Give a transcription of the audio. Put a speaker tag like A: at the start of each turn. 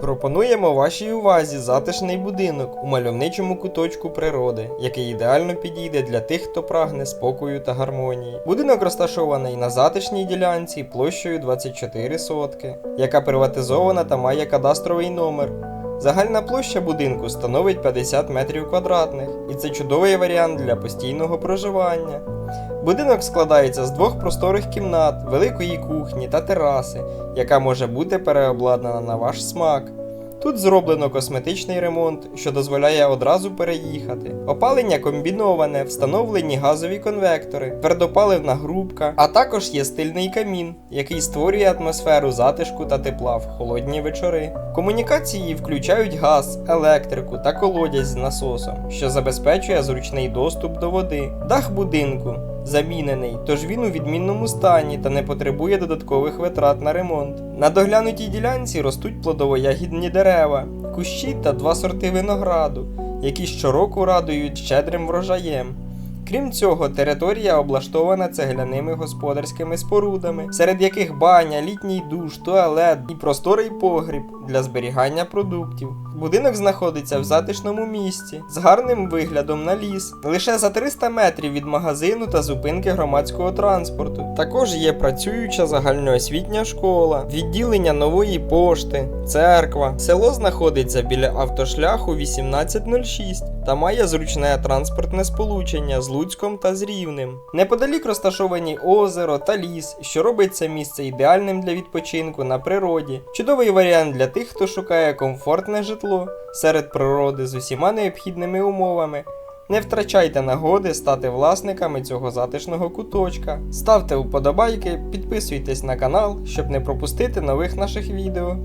A: Пропонуємо вашій увазі затишний будинок у мальовничому куточку природи, який ідеально підійде для тих, хто прагне спокою та гармонії. Будинок розташований на затишній ділянці площею 24 сотки, яка приватизована та має кадастровий номер. Загальна площа будинку становить 50 метрів квадратних, і це чудовий варіант для постійного проживання. Будинок складається з двох просторих кімнат, великої кухні та тераси, яка може бути переобладнана на ваш смак. Тут зроблено косметичний ремонт, що дозволяє одразу переїхати. Опалення комбіноване, встановлені газові конвектори, твердопаливна грубка, а також є стильний камін, який створює атмосферу затишку та тепла в холодні вечори. Комунікації включають газ, електрику та колодязь з насосом, що забезпечує зручний доступ до води. Дах будинку замінений, тож він у відмінному стані та не потребує додаткових витрат на ремонт. На доглянутій ділянці ростуть плодово-ягідні дерева, кущі та два сорти винограду, які щороку радують щедрим врожаєм. Крім цього, територія облаштована цегляними господарськими спорудами, серед яких баня, літній душ, туалет і просторий погріб для зберігання продуктів. Будинок знаходиться в затишному місці з гарним виглядом на ліс, лише за 300 метрів від магазину та зупинки громадського транспорту. Також є працююча загальноосвітня школа, відділення нової пошти, церква. Село знаходиться біля автошляху 1806 та має зручне транспортне сполучення з Луцьком та з Рівнем. Неподалік розташовані озеро та ліс, що робить це місце ідеальним для відпочинку на природі. Чудовий варіант для тих, хто шукає комфортне житло серед природи з усіма необхідними умовами. Не втрачайте нагоди стати власниками цього затишного куточка. Ставте вподобайки, підписуйтесь на канал, щоб не пропустити нових наших відео.